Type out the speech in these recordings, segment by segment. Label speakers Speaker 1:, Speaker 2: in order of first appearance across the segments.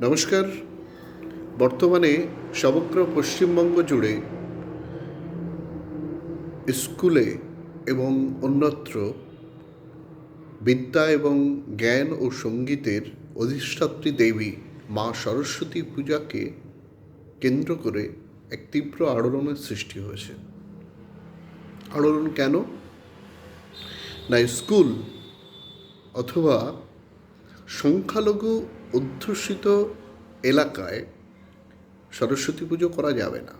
Speaker 1: নমস্কার। বর্তমানে সমগ্র পশ্চিমবঙ্গ জুড়ে স্কুলে এবং অন্যত্র বিদ্যা এবং জ্ঞান ও সঙ্গীতের অধিষ্ঠাত্রী দেবী মা সরস্বতী পূজাকে কেন্দ্র করে এক তীব্র আলোড়নের সৃষ্টি হয়েছে। আলোড়ন কেন? না, স্কুল অথবা সংখ্যালঘু অধ্যুষিত এলাকায় সরস্বতী পুজো করা যাবে না।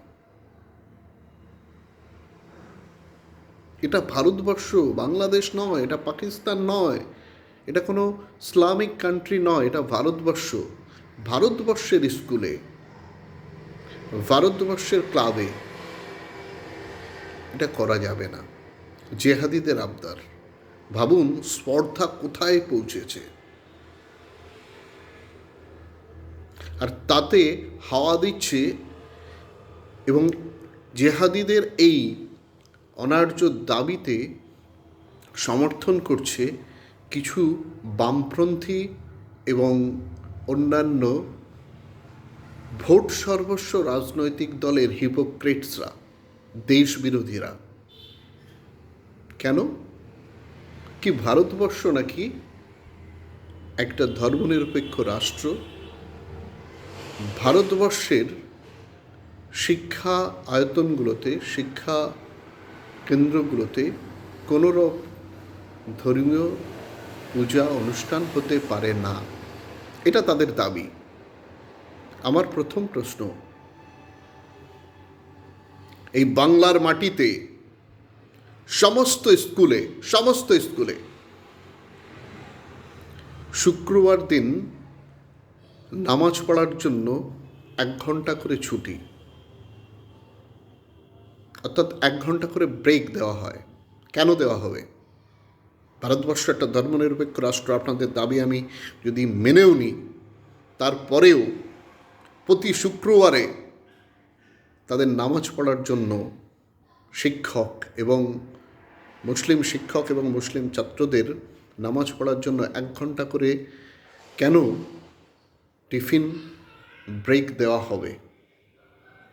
Speaker 1: এটা ভারতবর্ষ, বাংলাদেশ নয়, এটা পাকিস্তান নয়, এটা কোনো ইসলামিক কান্ট্রি নয়, এটা ভারতবর্ষ। ভারতবর্ষের স্কুলে, ভারতবর্ষের ক্লাবে এটা করা যাবে না। জেহাদিদের আবদার। ভাবুন, স্পর্ধা কোথায় পৌঁছেছে? আর তাতে হাওয়া দিচ্ছে এবং জেহাদিদের এই অনার্য দাবিতে সমর্থন করছে কিছু বামপন্থী এবং অন্যান্য ভোট সর্বস্ব রাজনৈতিক দলের হিপোক্রেটসরা দেশ বিরোধীরা কেন? কি ভারতবর্ষ নাকি একটা ধর্মনিরপেক্ষ রাষ্ট্র ভারতবর্ষের শিক্ষা আয়তনগুলোতে, শিক্ষা কেন্দ্রগুলোতে কোনো রকম ধর্মীয় পূজা অনুষ্ঠান হতে পারে না। এটা তাদের দাবি। আমার প্রথম প্রশ্ন, এই বাংলার মাটিতে সমস্ত স্কুলে সমস্ত স্কুলে শুক্রবার দিন নামাজ পড়ার জন্য এক ঘণ্টা করে ছুটি। অর্থাৎ এক ঘণ্টা করে ব্রেক দেওয়া হয়। কেন দেওয়া হবে? ভারতবর্ষ একটা ধর্মনিরপেক্ষ রাষ্ট্র। আপনাদের দাবি আমি যদি মেনেও নিই তারপরেও প্রতি শুক্রবারে তাদের নামাজ পড়ার জন্য শিক্ষক এবং মুসলিম শিক্ষক এবং মুসলিম ছাত্রদের নামাজ পড়ার জন্য এক ঘণ্টা করে কেন টিফিন ব্রেক দেওয়া হবে।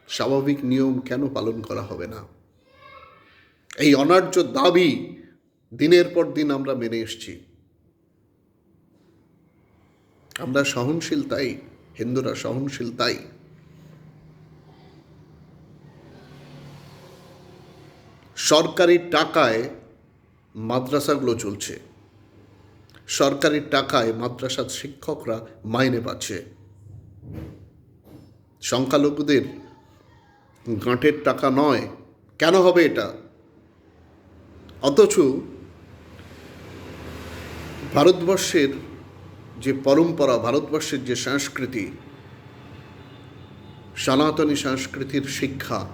Speaker 1: স্বাভাবিক নিয়ম কেন পালন করা হবে না? এই অনার্য দাবি দিনের পর দিন আমরা মেনে এসছি। আমরা সহনশীল তাই, হিন্দুরা সহনশীল তাই। সরকারি টাকায় মাদ্রাসাগুলো চলছে। সরকারি টাকায় মাদ্রাসার শিক্ষকরা মাইনে পাচ্ছে। সংখ্যালঘুদের গাঁটের টাকা নয়। কেন হবে এটা? অথচ ভারতবর্ষের যে পরম্পরা, ভারতবর্ষের যে সংস্কৃতি, সনাতনী সংস্কৃতির শিক্ষা,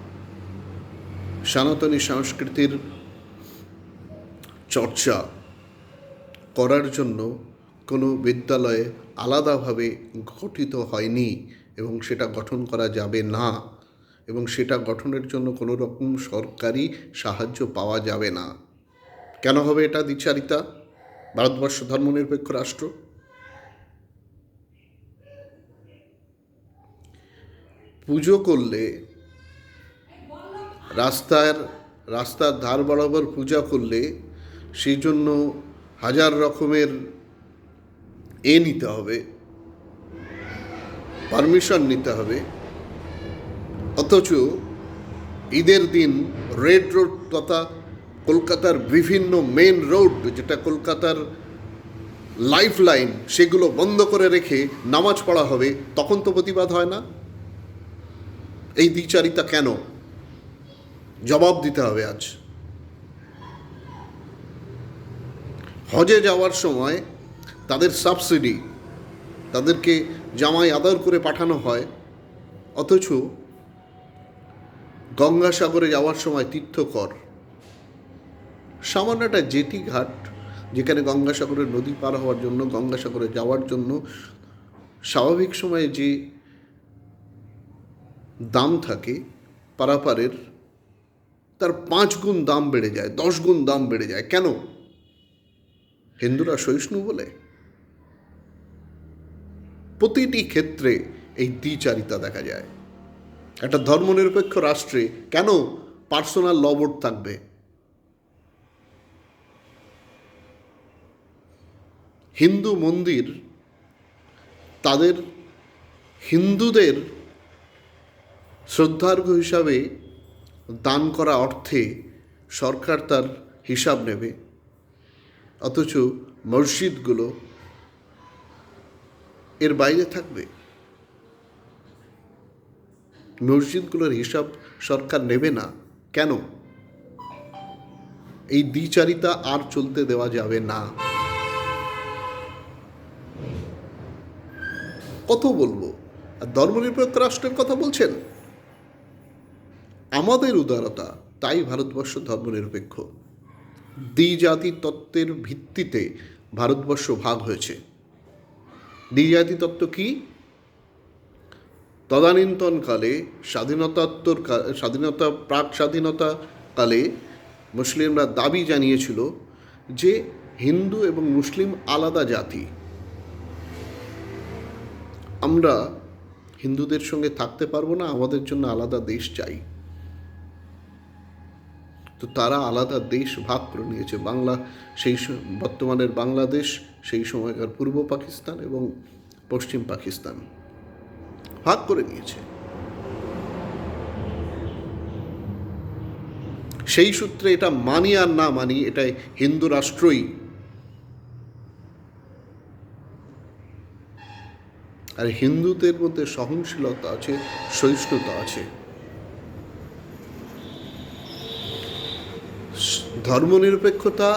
Speaker 1: সনাতনী সংস্কৃতির চর্চা করার জন্য কোনো বিদ্যালয়ে আলাদাভাবে গঠিত হয়নি এবং সেটা গঠন করা যাবে না এবং সেটা গঠনের জন্য কোনো রকম সরকারি সাহায্য পাওয়া যাবে না। কেন হবে এটা, দ্বিচারিতা? ভারতবর্ষ ধর্মনিরপেক্ষ রাষ্ট্র। পুজো করলে রাস্তার রাস্তার ধার বরাবর পূজা করলে সেই জন্য হাজার রকমের এ নিতে হবে, পারমিশন নিতে হবে, অথচ ঈদের দিন রেড রোড তথা কলকাতার বিভিন্ন মেন রোড, যেটা কলকাতার লাইফ লাইন সেগুলো বন্ধ করে রেখে নামাজ পড়া হবে, তখন তো প্রতিবাদ হয় না। এই দ্বিচারিতা কেন? জবাব দিতে হবে আজ। হজে যাওয়ার সময় তাদের সাবসিডি, তাদেরকে জামাই আদর করে পাঠানো হয়। অথচ গঙ্গাসাগরে যাওয়ার সময় তীর্থকর। সামান্য একটা জেটি ঘাট যেখানে গঙ্গাসাগরের নদী পার হওয়ার জন্য, গঙ্গাসাগরে যাওয়ার জন্য স্বাভাবিক সময়ে যে দাম থাকে পারাপারের, তার পাঁচ গুণ দাম বেড়ে যায়, দশ গুণ দাম বেড়ে যায়। কেন? হিন্দুরা সহিষ্ণু বলে? প্রতিটি ক্ষেত্রে এই দ্বিচারিতা দেখা যায়। একটা ধর্মনিরপেক্ষ রাষ্ট্রে কেন পার্সোনাল ল বোর্ড থাকবে? হিন্দু মন্দির তাদের হিন্দুদের শ্রদ্ধার্ঘ্য হিসাবে দান করা অর্থে সরকার তার হিসাব নেবে। অথচ মসজিদগুলো এর বাইরে থাকবে। মসজিদগুলোর হিসাব সরকার নেবে না। কেন? এই দ্বিচারিতা আর চলতে দেওয়া যাবে না। কত বলব? আর ধর্মনিরপেক্ষ রাষ্ট্রের কথা বলছেন? আমাদের উদারতা, তাই ভারতবর্ষ ধর্মনিরপেক্ষ। দ্বিজাতি তত্ত্বের ভিত্তিতে ভারতবর্ষ ভাগ হয়েছে। দ্বিজাতি তত্ত্ব কি? তদানীন্তনকালে স্বাধীনতাত্তর স্বাধীনতা, প্রাক স্বাধীনতা কালে মুসলিমরা দাবি জানিয়েছিল যে হিন্দু এবং মুসলিম আলাদা জাতি। আমরা হিন্দুদের সঙ্গে থাকতে পারব না, আমাদের জন্য আলাদা দেশ চাই। তো তারা আলাদা দেশ ভাগ করে নিয়েছে। বাংলা সেই বর্তমানের বাংলাদেশ, সেই সময়কার পূর্ব পাকিস্তান এবং পশ্চিম পাকিস্তান ভাগ করে নিয়েছে। সেই সূত্রে এটা মানি আর না মানি এটা হিন্দু রাষ্ট্রই। আর হিন্দুদের মধ্যে সহনশীলতা আছে, সহিষ্ণুতা আছে। ধর্মনিরপেক্ষতা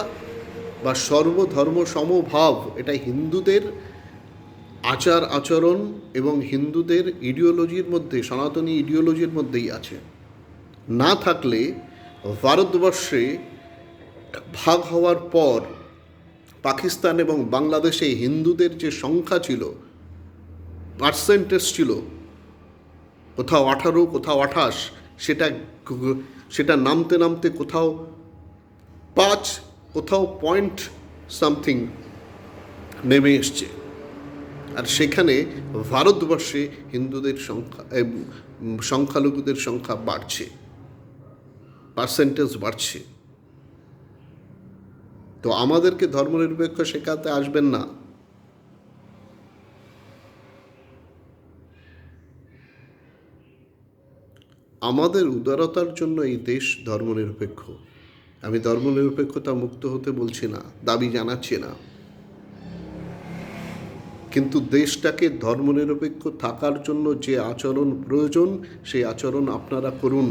Speaker 1: বা সর্বধর্ম সমভাব এটা হিন্দুদের আচার, আচরণ এবং হিন্দুদের ইডিওলজির মধ্যে, সনাতনী ইডিওলজির মধ্যেই আছে। না থাকলে ভারতবর্ষে ভাগ হওয়ার পর পাকিস্তান এবং বাংলাদেশে হিন্দুদের যে সংখ্যা ছিল পার্সেন্টেজ ছিল, কোথাও আঠারো, কোথাও আঠাশ, সেটা সেটা নামতে নামতে কোথাও পাঁচ কোথাও পয়েন্ট সামথিং নেমে এসছে। আর সেখানে ভারতবর্ষে হিন্দুদের সংখ্যা সংখ্যালঘুদের সংখ্যা বাড়ছে। পার্সেন্টেজ বাড়ছে। তো আমাদেরকে ধর্মনিরপেক্ষ শেখাতে আসবেন না। আমাদের উদারতার জন্য এই দেশ ধর্মনিরপেক্ষ। আমি ধর্মনিরপেক্ষতা মুক্ত হতে বলছি না, দাবি জানাচ্ছি না। কিন্তু দেশটাকে ধর্মনিরপেক্ষ থাকার জন্য যে আচরণ প্রয়োজন, সেই আচরণ আপনারা করুন।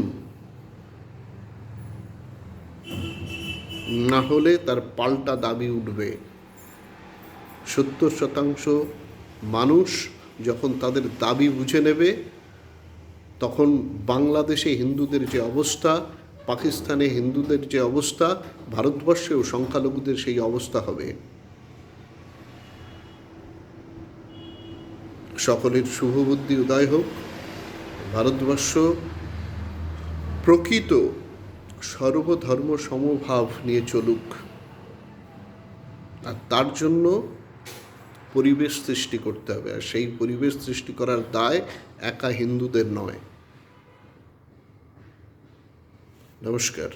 Speaker 1: না হলে তার পাল্টা দাবি উঠবে। সত্তর শতাংশ মানুষ যখন তাদের দাবি বুঝে নেবে, তখন বাংলাদেশে হিন্দুদের যে অবস্থা পাকিস্তানে হিন্দুদের যে অবস্থা, ভারতবর্ষেও সংখ্যালঘুদের সেই অবস্থা হবে। সকলের শুভবুদ্ধি উদয় হোক। ভারতবর্ষ প্রকৃত সর্বধর্ম সমভাব নিয়ে চলুক। আর তার জন্য পরিবেশ সৃষ্টি করতে হবে। আর সেই পরিবেশ সৃষ্টি করার দায় একা হিন্দুদের নয়। নমস্কার।